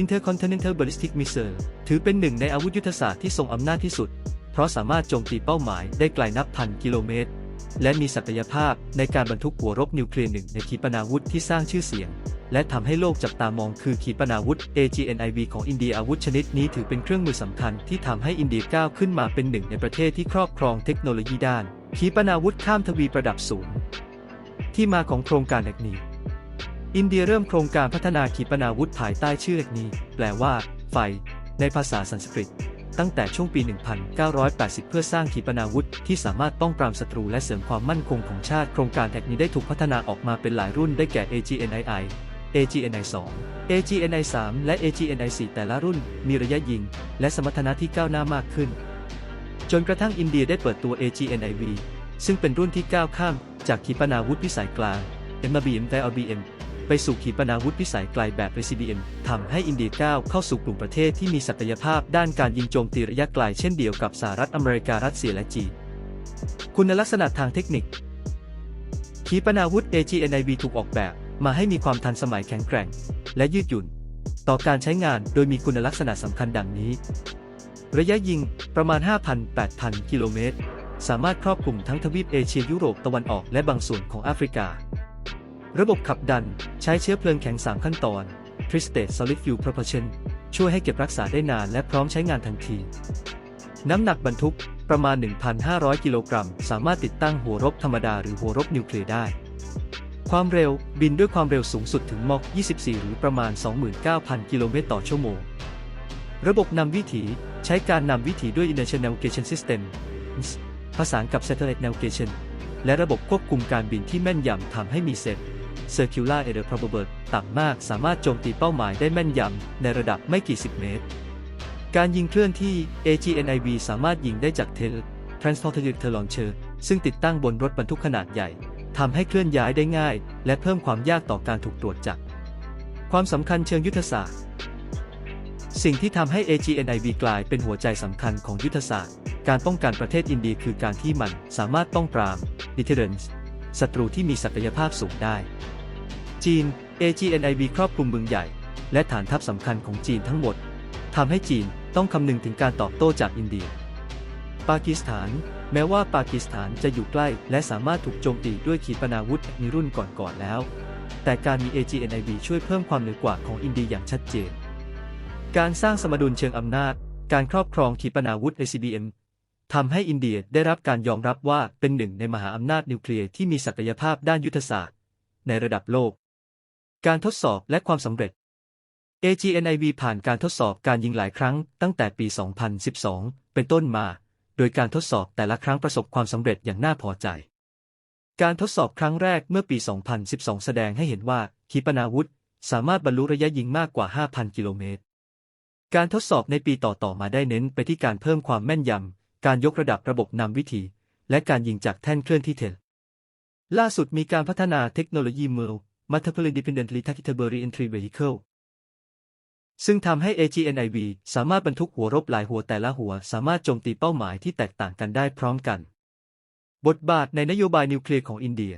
Intercontinental Ballistic Missile ถือเป็นหนึ่งในอาวุธยุทธศาสตร์ที่ทรงอำนาจที่สุด เพราะสามารถโจมตีเป้าหมายได้ไกลนับพันกิโลเมตร และมีศักยภาพในการบรรทุกหัวรบนิวเคลียร์หนึ่งในขีปนาวุธที่สร้างชื่อเสียง และทำให้โลกจับตามองคือขีปนาวุธ AGNIV ของอินเดียอาวุธชนิดนี้ถือเป็นเครื่องมือสำคัญที่ทำให้อินเดียก้าวขึ้นมาเป็นหนึ่งในประเทศที่ครอบครองเทคโนโลยีด้าน ขีปนาวุธข้ามทวีประดับสูง ที่มาของโครงการแห่งนี้ อินเดียเริ่มโครงการพัฒนาขีปนาวุธภายใต้ชื่อแห่งนี้ แปลว่า ไฟ ในภาษาสันสกฤต ตั้งแต่ช่วงปี 1980 เพื่อสร้างขีปนาวุธที่สามารถป้องปรามศัตรูและเสริมความมั่นคงของชาติ โครงการแห่งนี้ได้ถูกพัฒนาออกมาเป็นหลายรุ่นได้แก่ AGNII AGNI 2 AGNI 3 และ AGNI 4 แต่ละรุ่น มีระยะยิง และสมรรถนะที่ก้าวหน้ามากขึ้น จนกระทั่งอินเดียได้เปิดตัว AGNIV ซึ่งเป็นรุ่นที่ก้าวข้าม จากขีปนาวุธพิสัยกลาง MBM และ RBM ไปสู่ขีปนาวุธพิสัยไกลแบบ ICBM ทำให้อินเดียก้าวเข้าสู่กลุ่มประเทศที่มีศักยภาพด้านการยิงโจมตีระยะไกลเช่นเดียวกับสหรัฐอเมริการัสเซียและจีน คุณลักษณะทางเทคนิค ขีปนาวุธ AGNIV ถูกออกแบบมาให้มีความทันสมัยแข็งแกร่ง และยืดหยุ่น ต่อการใช้งานโดยมีคุณลักษณะสำคัญดังนี้ ระยะยิงประมาณ 5,000-8,000 กิโลเมตร สามารถครอบคลุมทั้งทวีปเอเชียยุโรปตะวันออกและบางส่วนของแอฟริกา ระบบขับดันใช้เชื้อเพลิงแข็ง 3 ขั้นตอน Tri-State Solid Fuel Propulsion ช่วยให้เก็บรักษาได้นานและพร้อมใช้งานทันที น้ำหนักบรรทุกประมาณ 1,500 กิโลกรัม สามารถติดตั้งหัวรบธรรมดาหรือหัวรบนิวเคลียร์ได้ ความเร็วบินด้วยความเร็วสูงสุดถึงมอก 24 หรือประมาณ 29,000 กิโลเมตรต่อชั่วโมง ระบบนำวิถีใช้การนำวิถีด้วย Inertial Navigation System ผสานกับ Satellite Navigation และระบบควบคุมการบินที่แม่นยำทำให้มีเซต Circular Error Probability ต่ำมากสามารถโจมตีเป้าหมายได้แม่นยำในระดับไม่กี่สิบเมตร การยิงเคลื่อนที่ AGNIV สามารถยิงได้จาก Tel Transporter Launcher ซึ่งติดตั้งบนรถบรรทุกขนาดใหญ่ทำให้เคลื่อนย้ายได้ง่าย และเพิ่มความยากต่อการถูกตรวจจับ ความสำคัญเชิงยุทธศาสตร์ สิ่งที่ทำให้ AGNIV กลายเป็นหัวใจสำคัญของยุทธศาสตร์ การป้องกันประเทศอินเดียคือการที่มันสามารถป้องปราม deterrence ศัตรูที่มีศักยภาพสูงได้ จีน AGNIV ครอบคลุมเมืองใหญ่ และฐานทัพสำคัญของจีนทั้งหมดทำให้จีนต้องคำนึงถึงการตอบโต้จากอินเดีย ปากีสถาน แม้ว่าปากีสถานจะอยู่ใกล้ และสามารถถูกโจมตีด้วยขีปนาวุธในรุ่นก่อนๆแล้ว แต่การมี AGNIV ช่วยเพิ่มความเหนือกว่าของอินเดียอย่างชัดเจน การสร้างสมดุลเชิงอำนาจ การครอบครองขีปนาวุธ ICBM ทำให้อินเดียได้รับการยอมรับว่าเป็นหนึ่งในมหาอำนาจนิวเคลียร์ที่มีศักยภาพด้านยุทธศาสตร์ ในระดับโลก การทดสอบและความสำเร็จ AGNIV ผ่านการทดสอบการยิงหลายครั้งตั้งแต่ปี 2012 เป็นต้นมา โดยการทดสอบแต่ละครั้งประสบความสำเร็จอย่างน่าพอใจ การทดสอบครั้งแรกเมื่อปี 2012 แสดงให้เห็นว่าขีปนาวุธ สามารถบรรลุระยะยิงมากกว่า 5,000 กิโลเมตร การทดสอบในปีต่อๆมาได้เน้นไปที่การเพิ่มความแม่นยำ การยกระดับระบบนำวิธี และการยิงจากแท่นเคลื่อนที่เทลล่าสุดมีการพัฒนาเทคโนโลยี MEL Multiple Independently Targetable Reentry Vehicle ซึ่งทำให้ AGNIV สามารถบรรทุกหัวรบหลายหัวแต่ละหัว สามารถโจมตีเป้าหมายที่แตกต่างกันได้พร้อมกัน บทบาทในนโยบายนิวเคลียร์ของอินเดีย